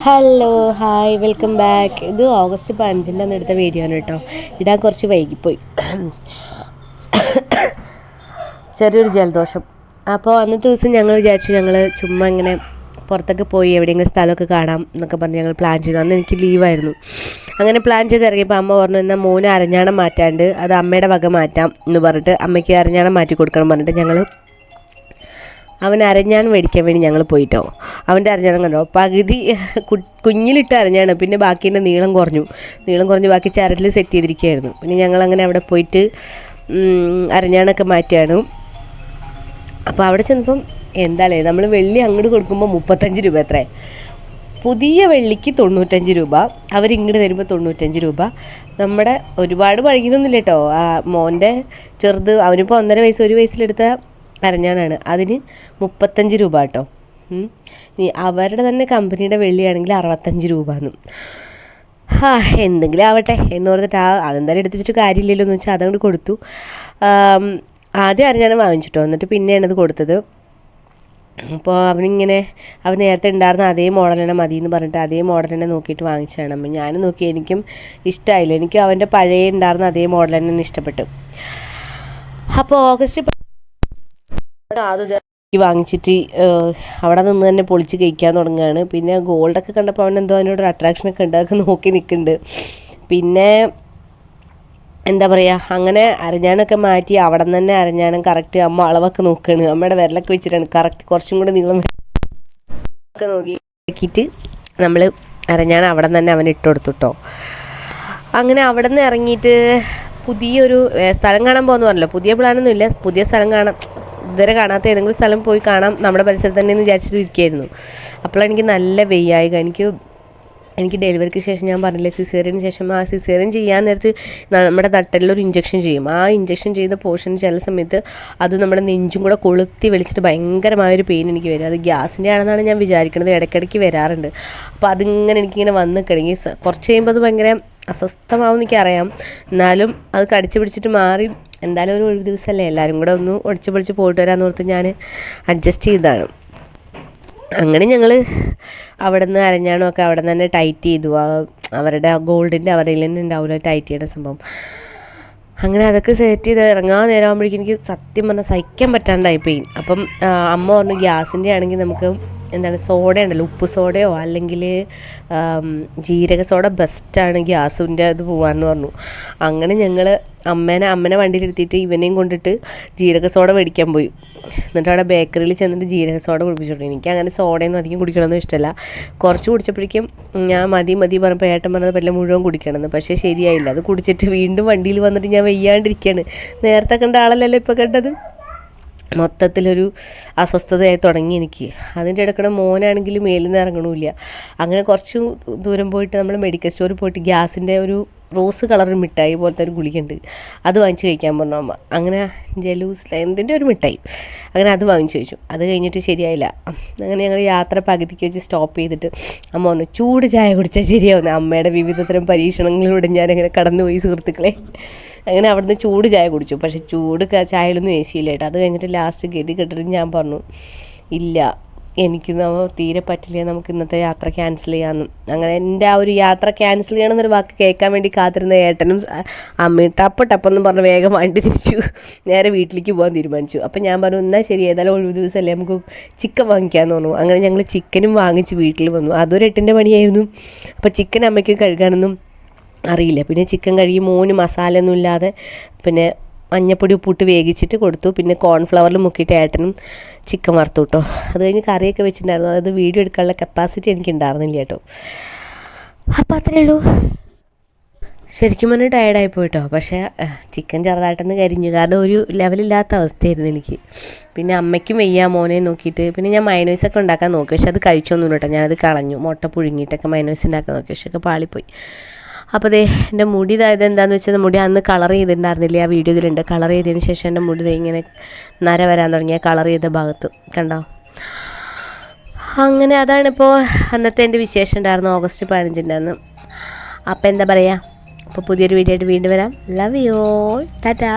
Hello hi welcome back ഇത് August പതിനഞ്ചിന്റെ അന്ന് എടുത്ത വീഡിയോ ആണ് കേട്ടോ. ഇടാൻ കുറച്ച് വൈകിപ്പോയി. ചെറിയൊരു ജലദോഷം. അപ്പോൾ അന്നത്തെ ദിവസം ഞങ്ങൾ വിചാരിച്ചു ഞങ്ങൾ ചുമ്മാ ഇങ്ങനെ പുറത്തൊക്കെ പോയി എവിടെയെങ്കിലും സ്ഥലമൊക്കെ കാണാം എന്നൊക്കെ പറഞ്ഞ് ഞങ്ങൾ പ്ലാൻ ചെയ്തു. അന്ന് എനിക്ക് ലീവായിരുന്നു അങ്ങനെ പ്ലാൻ ചെയ്ത് ഇറങ്ങിയപ്പോൾ അമ്മ പറഞ്ഞു എന്നാൽ മോന് അരഞ്ഞാണം മാറ്റാണ്ട് അത് അമ്മയുടെ വക മാറ്റാം എന്ന് പറഞ്ഞിട്ട് അമ്മയ്ക്ക് അരഞ്ഞാണം മാറ്റി കൊടുക്കണം പറഞ്ഞിട്ട് ഞങ്ങൾ അവൻ അരഞ്ഞാൻ മേടിക്കാൻ വേണ്ടി ഞങ്ങൾ പോയിട്ടോ. അവന്റെ അരഞ്ഞാണം കണ്ടോ? പകുതി കുഞ്ഞിലിട്ട് അരഞ്ഞാണ്. പിന്നെ ബാക്കിന്റെ നീളം കുറഞ്ഞു. നീളം കുറഞ്ഞ് ബാക്കി ചരട്ടിൽ സെറ്റ് ചെയ്തിരിക്കുകയായിരുന്നു. പിന്നെ ഞങ്ങൾ അങ്ങനെ അവിടെ പോയിട്ട് അരഞ്ഞാണൊക്കെ മാറ്റിയാണ് അപ്പോൾ അവിടെ ചെന്നപ്പം എന്താല്ലേ നമ്മൾ വെള്ളി അങ്ങോട്ട് കൊടുക്കുമ്പോൾ മുപ്പത്തഞ്ച് രൂപ എത്രേ? പുതിയ വെള്ളിക്ക് തൊണ്ണൂറ്റഞ്ച് രൂപ അവരിങ്ങോട്ട് തരുമ്പോൾ തൊണ്ണൂറ്റഞ്ച് രൂപ. നമ്മുടെ ഒരുപാട് പഴകിയതൊന്നുമില്ല കേട്ടോ. ആ മോന്റെ ചെറുത് അവനിപ്പോൾ ഒന്നര വയസ്സ് ഒരു വയസ്സിലെടുത്ത അരഞ്ഞാനാണ് അതിന് മുപ്പത്തഞ്ച് രൂപ കേട്ടോ. അവരുടെ തന്നെ കമ്പനിയുടെ വെള്ളിയാണെങ്കിൽ അറുപത്തഞ്ച് രൂപ എന്നും. ഹാ എന്തെങ്കിലും ആവട്ടെ എന്ന് പറഞ്ഞിട്ട് ആ അതെന്തായാലും എടുത്ത് കാര്യമില്ലല്ലോ എന്ന് വെച്ചാൽ അതങ്ങോട്ട് കൊടുത്തു. ആദ്യം അറിഞ്ഞാണ് വാങ്ങിച്ചിട്ടോ. എന്നിട്ട് പിന്നെയാണ് ഇത് കൊടുത്തത്. അപ്പോൾ അവനിങ്ങനെ അവൻ നേരത്തെ ഉണ്ടായിരുന്ന അതേ മോഡൽ തന്നെ മതി എന്ന് പറഞ്ഞിട്ട് അതേ മോഡൽ തന്നെ നോക്കിയിട്ട് വാങ്ങിച്ചതാണ്. അപ്പം ഞാനും നോക്കി എനിക്കും ഇഷ്ടമായില്ല എനിക്കും അവന്റെ പഴയ ഉണ്ടായിരുന്ന അതേ മോഡൽ തന്നെ ഇഷ്ടപ്പെട്ടു. അപ്പോൾ ഓഗസ്റ്റ് അത് വാങ്ങിച്ചിട്ട് അവിടെ നിന്ന് തന്നെ പൊളിച്ച് കഴിക്കാൻ തുടങ്ങുകയാണ്. പിന്നെ ഗോൾഡൊക്കെ കണ്ടപ്പോൾ അവൻ എന്തോ അതിനോട് അട്രാക്ഷനൊക്കെ ഉണ്ട് അതൊക്കെ നോക്കി നിൽക്കുന്നുണ്ട്. പിന്നെ എന്താ പറയുക അങ്ങനെ അരഞ്ഞാണൊക്കെ മാറ്റി അവിടെ നിന്ന് തന്നെ അരഞ്ഞാണം കറക്റ്റ് അമ്മ അളവൊക്കെ നോക്കുകയാണ്. അമ്മയുടെ വിരലൊക്കെ വെച്ചിട്ടാണ് കറക്റ്റ് കുറച്ചും കൂടെ നീളം ഒക്കെ നോക്കി നോക്കിയിട്ട് നമ്മൾ അരഞ്ഞാൻ അവിടെ നിന്ന് തന്നെ അവൻ ഇട്ട് കൊടുത്തു കേട്ടോ അങ്ങനെ അവിടെ നിന്ന് ഇറങ്ങിയിട്ട് പുതിയൊരു സ്ഥലം കാണാൻ പോകുന്നു പറഞ്ഞല്ലോ പുതിയ പ്ലാനൊന്നും ഇല്ല. പുതിയ സ്ഥലം കാണാം ഇതുവരെ കാണാത്ത ഏതെങ്കിലും സ്ഥലം പോയി കാണാം. നമ്മുടെ പരിസരത്ത് തന്നെ എന്ന് വിചാരിച്ചിട്ട് ഇരിക്കുകയായിരുന്നു അപ്പോഴാണ് എനിക്ക് നല്ല വെയ്യായിക. എനിക്ക് എനിക്ക് ഡെലിവറിക്ക് ശേഷം ഞാൻ പറഞ്ഞില്ലേ സിസേറിയന് ശേഷം ആ സിസേറിയൻ ചെയ്യാൻ നേരത്ത് നമ്മുടെ നട്ടലിലൊരു ഇഞ്ചക്ഷൻ ചെയ്യും. ആ ഇഞ്ചക്ഷൻ ചെയ്ത പോർഷൻ ചില സമയത്ത് അത് നമ്മുടെ നെഞ്ചും കൂടെ കൊളുത്തി വെളിച്ചിട്ട് ഭയങ്കരമായൊരു പെയിൻ എനിക്ക് വരും. അത് ഗ്യാസിന്റെ ആണെന്നാണ് ഞാൻ വിചാരിക്കുന്നത് ഇടയ്ക്കിടയ്ക്ക് വരാറുണ്ട്. അപ്പോൾ അതിങ്ങനെ എനിക്കിങ്ങനെ വന്ന് കിടങ്ങി. കുറച്ച് കഴിയുമ്പോൾ അത് ഭയങ്കര അസ്വസ്ഥമാവും എനിക്കറിയാം. എന്നാലും അത് കടിച്ചു പിടിച്ചിട്ട് മാറി എന്തായാലും ഒരു ഒഴിവ് ദിവസമല്ലേ? എല്ലാവരും കൂടെ ഒന്ന് ഒടിച്ചു പൊടിച്ച് പോയിട്ട് വരാമെന്ന് ഓർത്ത് ഞാൻ അഡ്ജസ്റ്റ് ചെയ്തതാണ്. അങ്ങനെ ഞങ്ങൾ അവിടെ നിന്ന് അരഞ്ഞാണമൊക്കെ അവിടെ നിന്ന് തന്നെ ടൈറ്റ് ചെയ്തു. അവരുടെ ഗോൾഡിന്റെ അവരുടെ തന്നെ ഉണ്ടാവില്ല ടൈറ്റ് ചെയ്യണ സംഭവം. അങ്ങനെ അതൊക്കെ സെറ്റ് ചെയ്ത് ഇറങ്ങാൻ നേരം ആകുമ്പോഴേക്കും എനിക്ക് സത്യം പറഞ്ഞാൽ സഹിക്കാൻ പറ്റാണ്ടായി പെയിൻ അപ്പം അമ്മ പറഞ്ഞു ഗ്യാസിന്റെ ആണെങ്കിൽ നമുക്ക് എന്താണ് സോഡ ഉണ്ടല്ലോ ഉപ്പ് സോഡയോ അല്ലെങ്കിൽ ജീരക സോഡ ബെസ്റ്റാണ് ഗ്യാസിന്റെ ഇത് പോകാമെന്ന് പറഞ്ഞു. അങ്ങനെ ഞങ്ങൾ അമ്മേനെ അമ്മനെ വണ്ടിയിലിരുത്തിയിട്ട് ഇവനെയും കൊണ്ടിട്ട് ജീരക സോഡ മേടിക്കാൻ പോയി. എന്നിട്ട് അവിടെ ബേക്കറിയിൽ ചെന്നിട്ട് ജീരക സോഡ കുടിപ്പിച്ചോട്ടെ എനിക്ക് അങ്ങനെ സോഡയൊന്നും അധികം കുടിക്കണമെന്ന് ഇഷ്ടമല്ല. കുറച്ച് കുടിച്ചപ്പോഴേക്കും ഞാൻ മതി മതി പറഞ്ഞപ്പോൾ ഏട്ടൻ പറഞ്ഞത് പല്ല മുഴുവൻ കുടിക്കണമെന്ന്. പക്ഷേ ശരിയായില്ല. അത് കുടിച്ചിട്ട് വീണ്ടും വണ്ടിയിൽ വന്നിട്ട് ഞാൻ വെയ്യാണ്ടിരിക്കുകയാണ്. നേരത്തെ കണ്ട ആളല്ലല്ലോ ഇപ്പോൾ കണ്ടത്? മൊത്തത്തിലൊരു അസ്വസ്ഥതയായി തുടങ്ങി എനിക്ക്. അതിന്റെ ഇടയ്ക്കിടെ മോനാണെങ്കിൽ മേലിൽ നിന്ന് ഇറങ്ങണമില്ല അങ്ങനെ കുറച്ച് ദൂരം പോയിട്ട് നമ്മൾ മെഡിക്കൽ സ്റ്റോറിൽ പോയിട്ട് ഗ്യാസിന്റെ ഒരു റോസ് കളർ മിഠായി പോലത്തെ ഒരു ഗുളികയുണ്ട്. അത് വാങ്ങിച്ച് കഴിക്കാൻ പറഞ്ഞു. അമ്മ അങ്ങനെ ജലൂസ് എന്തിന്റെ ഒരു മിഠായി? അങ്ങനെ അത് വാങ്ങിച്ച് കഴിച്ചു. അത് കഴിഞ്ഞിട്ട് ശരിയായില്ല. അങ്ങനെ ഞങ്ങൾ യാത്ര പകുതിക്ക് വെച്ച് സ്റ്റോപ്പ് ചെയ്തിട്ട് അമ്മ പറഞ്ഞു ചൂട് ചായ കുടിച്ചാൽ ശരിയാവുന്ന. അമ്മയുടെ വിവിധതരം പരീക്ഷണങ്ങളിലൂടെ ഞാനങ്ങനെ കടന്നുപോയി സുഹൃത്തുക്കളെ. അങ്ങനെ അവിടുന്ന് ചൂട് ചായ കുടിച്ചു. പക്ഷേ ചൂട് ചായയിലൊന്നും ഏശിയില്ല കേട്ടോ. അത് കഴിഞ്ഞിട്ട് ലാസ്റ്റ് ഗതി കെട്ടിട്ട് ഞാൻ പറഞ്ഞു ഇല്ല എനിക്ക് തീരെ പറ്റില്ല നമുക്ക് ഇന്നത്തെ യാത്ര ക്യാൻസൽ ചെയ്യാമെന്നും അങ്ങനെ എന്റെ ആ ഒരു യാത്ര ക്യാൻസൽ ചെയ്യണമെന്നൊരു വാക്ക് കേൾക്കാൻ വേണ്ടി കാത്തിരുന്ന ഏട്ടനും അമ്മയും ടപ്പ് ടപ്പെന്ന് പറഞ്ഞ് വേഗം വണ്ടി തിരിച്ചു. നേരെ വീട്ടിലേക്ക് പോകാൻ തീരുമാനിച്ചു. അപ്പം ഞാൻ പറഞ്ഞു എന്നാൽ ശരി ഏതായാലും ഒഴിവ് ദിവസമല്ലേ നമുക്ക് ചിക്കൻ വാങ്ങിക്കാമെന്ന് പറഞ്ഞു. അങ്ങനെ ഞങ്ങൾ ചിക്കനും വാങ്ങിച്ച് വീട്ടിൽ വന്നു. അതൊരു എട്ടിന്റെ പണിയായിരുന്നു. അപ്പോൾ ചിക്കൻ അമ്മയ്ക്ക് കഴുകാനൊന്നും അറിയില്ല. പിന്നെ ചിക്കൻ കഴുകി മോന് മസാലയൊന്നും ഇല്ലാതെ പിന്നെ മഞ്ഞപ്പൊടി ഉപ്പിട്ട് വേവിച്ചിട്ട് കൊടുത്തു. പിന്നെ കോൺഫ്ലവറിൽ മുക്കിയിട്ട് ഏട്ടനും ചിക്കൻ വറുത്തു കേട്ടോ അത് കഴിഞ്ഞ് കറിയൊക്കെ വെച്ചിട്ടുണ്ടായിരുന്നു. അതായത് വീഡിയോ എടുക്കാനുള്ള കപ്പാസിറ്റി എനിക്ക് ഉണ്ടായിരുന്നില്ല കേട്ടോ. അപ്പോൾ അത്രയേ ഉള്ളൂ. ശരിക്കും പറഞ്ഞാൽ ടയർഡായി പോയിട്ടോ പക്ഷേ ചിക്കൻ ചെറുതായിട്ടൊന്ന് കരിഞ്ഞു. കാരണം ഒരു ലെവലില്ലാത്ത അവസ്ഥയായിരുന്നു എനിക്ക്. പിന്നെ അമ്മയ്ക്കും വയ്യ മോനെ നോക്കിയിട്ട്. പിന്നെ ഞാൻ മൈനോയ്സൊക്കെ ഉണ്ടാക്കാൻ നോക്കി. പക്ഷെ അത് കഴിച്ചൊന്നും കേട്ടോ ഞാനത് കളഞ്ഞു. മുട്ട പുഴുങ്ങിയിട്ടൊക്കെ മൈനോയ്സ് ഉണ്ടാക്കാൻ നോക്കി. പക്ഷെ ഒക്കെ പാളിപ്പോയി. അപ്പോൾ അതേ എന്റെ മുടി ഇതായത് എന്താണെന്ന് വെച്ചാൽ മുടി അന്ന് കളർ ചെയ്തിട്ടുണ്ടായിരുന്നില്ലേ ആ വീഡിയോ ഇതിലുണ്ട്. കളർ ചെയ്തതിന് ശേഷം എന്റെ മുടി ഇങ്ങനെ നര വരാൻ തുടങ്ങിയ കളർ ചെയ്ത ഭാഗത്ത്. കണ്ടോ? അങ്ങനെ അതാണ് അതാണിപ്പോൾ അന്നത്തെ എന്റെ വിശേഷം ഉണ്ടായിരുന്നു ഓഗസ്റ്റ് പതിനഞ്ചിന്റെ അന്ന്. അപ്പോൾ എന്താ പറയുക അപ്പോൾ പുതിയൊരു വീഡിയോ ആയിട്ട് വീണ്ടും വരാം. Love you Tata